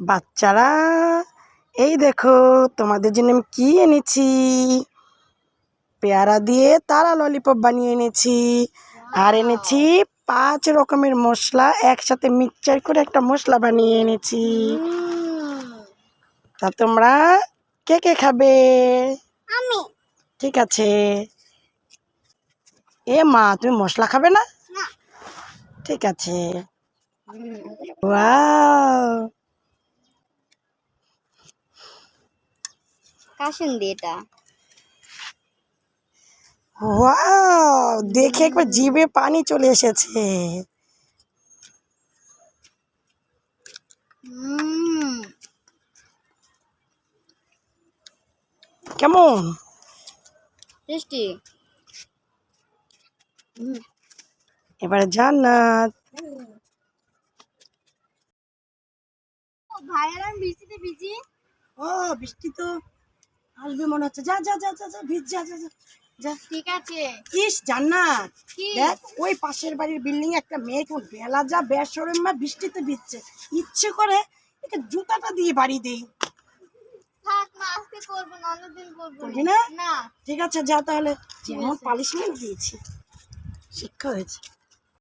বাচ্চারা এই দেখো তোমাদের জন্য আমি কি এনেছি? পেয়ারা দিয়ে তারা ললিপপ বানিয়ে এনেছি। আর এনেছি পাঁচ রকমের মশলা একসাথে মিক্সচার করে একটা মশলা বানিয়ে এনেছি। তা তোমরা কে কে খাবে? আমি। ঠিক আছে। এ মা তুমি মশলা খাবে না? না। ঠিক আছে। ওয়াও কাশুন দি এটা। ওয়াও দেখে একবার জিভে পানি চলে এসেছে। কেমন? টেস্টি এবারে জান্নাত। ভাইয়ের আমি বৃষ্টিতে ভিজি। ও বৃষ্টি তো আসবে মনে হচ্ছে। যা যা যা যা যা ভিজ যা যা যা ঠিক আছে। ইস জান্নাত। দেখ ওই পাশের বাড়ির বিল্ডিং একটা মেয়ে কেমন বেলা যা বেসরের মা বৃষ্টিতে ভিজছে। ইচ্ছে করে একে জুতাটা দিয়ে বাড়ি দেই। থাক না আজকে করব না অন্যদিন করব? না? ঠিক আছে যা তাহলে। যেমন পালিশমেন্ট দিয়েছি। শিক্ষা হয়েছে।